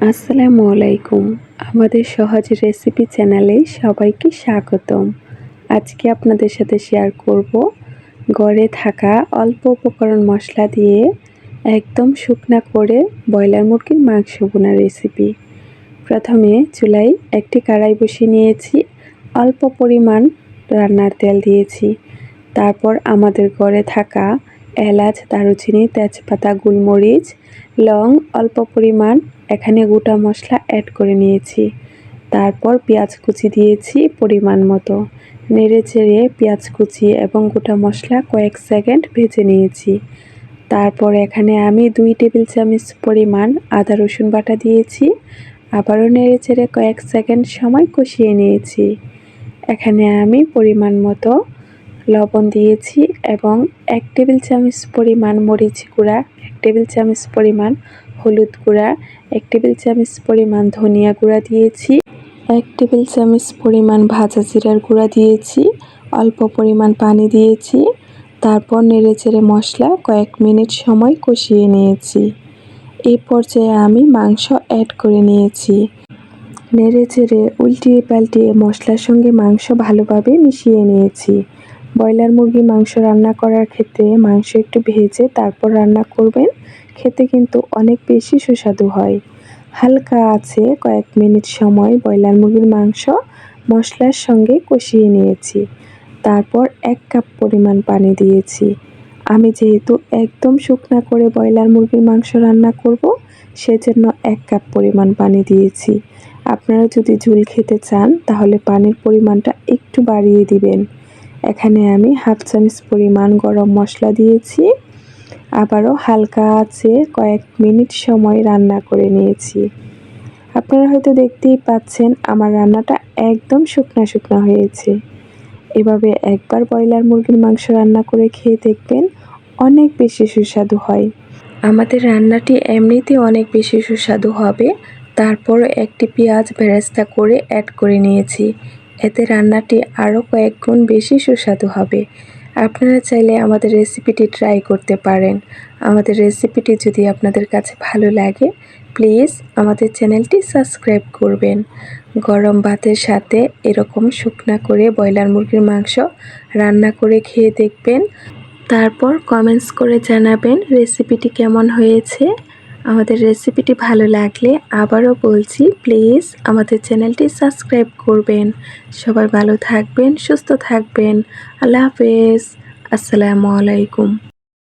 আসসালামু আলাইকুম। আমাদের সহজ রেসিপি চ্যানেলে সবাইকে স্বাগতম। আজকে আপনাদের সাথে শেয়ার করব গড়ে থাকা অল্প উপকরণ মশলা দিয়ে একদম শুকনা করে ব্রয়লার মুরগির মাংস বোনা রেসিপি। প্রথমে চুলায় একটি কড়াই বসিয়ে নিয়েছি, অল্প পরিমাণ রান্নার তেল দিয়েছি। তারপর আমাদের গড়ে থাকা এলাচ, দারুচিনি, তেজপাতা, গোলমরিচ, লং, অল্প পরিমাণ। এখানে গোটা মশলা অ্যাড করে নিয়েছি। তারপর পেঁয়াজ কুচি দিয়েছি পরিমাণ মতো। নেড়ে চেড়ে পেঁয়াজ কুচি এবং গোটা মশলা কয়েক সেকেন্ড ভেজে নিয়েছি। তারপর এখানে আমি দুই টেবিল চামচ পরিমাণ আদা, রসুন বাটা দিয়েছি। আবারও নেড়ে চেড়ে কয়েক সেকেন্ড সময় কষিয়ে নিয়েছি। এখানে আমি পরিমাণ মতো লবণ দিয়েছি এবং এক টেবিল চামচ পরিমাণ মরিচ গুঁড়া, এক টেবিল চামচ পরিমাণ হলুদ গুঁড়া, এক টেবিল চামচ পরিমাণ ধনিয়া গুঁড়া দিয়েছি, এক টেবিল চামচ পরিমাণ ভাজা জিরার গুঁড়া দিয়েছি, অল্প পরিমাণ পানি দিয়েছি, তারপর নেড়েচেড়ে মশলা কয়েক মিনিট সময় কষিয়ে নিয়েছি। এই পর্যায়ে আমি মাংস অ্যাড করে নিয়েছি। নেড়ে চেড়ে উল্টিয়ে পাল্টিয়ে মশলার সঙ্গে মাংস ভালোভাবে মিশিয়ে নিয়েছি। ব্রয়লার মুরগি মাংস রান্না করার ক্ষেত্রে মাংস একটু ভেজে তারপর রান্না করবেন। খেতে কিন্তু অনেক বেশি সুস্বাদু হয়। হালকা আছে কয়েক মিনিট সময় ব্রয়লার মুরগির মাংস মশলার সঙ্গে কষিয়ে নিয়েছি। তারপর এক কাপ পরিমাণ পানি দিয়েছি। আমি যেহেতু একদম শুকনা করে ব্রয়লার মুরগির মাংস রান্না করব, সেজন্য এক কাপ পরিমাণ পানি দিয়েছি। আপনারা যদি ঝুল খেতে চান, তাহলে পানির পরিমাণটা একটু বাড়িয়ে দিবেন। এখানে আমি হাফ চামচ পরিমাণ গরম মশলা দিয়েছি। আবারও হালকা আছে কয়েক মিনিট সময় রান্না করে নিয়েছি। আপনারা হয়তো দেখতেই পাচ্ছেন আমার রান্নাটা একদম শুকনা শুকনা হয়েছে। এভাবে একবার ব্রয়লার মুরগির মাংস রান্না করে খেয়ে দেখবেন অনেক বেশি সুস্বাদু হয়। আমাদের রান্নাটি এমনিতে অনেক বেশি সুস্বাদু হবে। তারপর একটি পেঁয়াজ বেরেস্তা করে অ্যাড করে নিয়েছি। এতে রান্নাটি আরও কয়েক গুণ বেশি সুস্বাদু হবে। আপনারা চাইলে আমাদের রেসিপিটি ট্রাই করতে পারেন। আমাদের রেসিপিটি যদি আপনাদের কাছে ভালো লাগে, প্লিজ আমাদের চ্যানেলটি সাবস্ক্রাইব করবেন। গরম ভাতের সাথে এরকম শুকনা করে ব্রয়লার মুরগির মাংস রান্না করে খেয়ে দেখবেন। তারপর কমেন্টস করে জানাবেন রেসিপিটি কেমন হয়েছে। আমাদের রেসিপিটি ভালো লাগলে আবারও বলছি প্লিজ আমাদের চ্যানেলটি সাবস্ক্রাইব করবেন। সবাই ভালো থাকবেন, সুস্থ থাকবেন। আল্লাহ হাফেজ। আসসালামু আলাইকুম।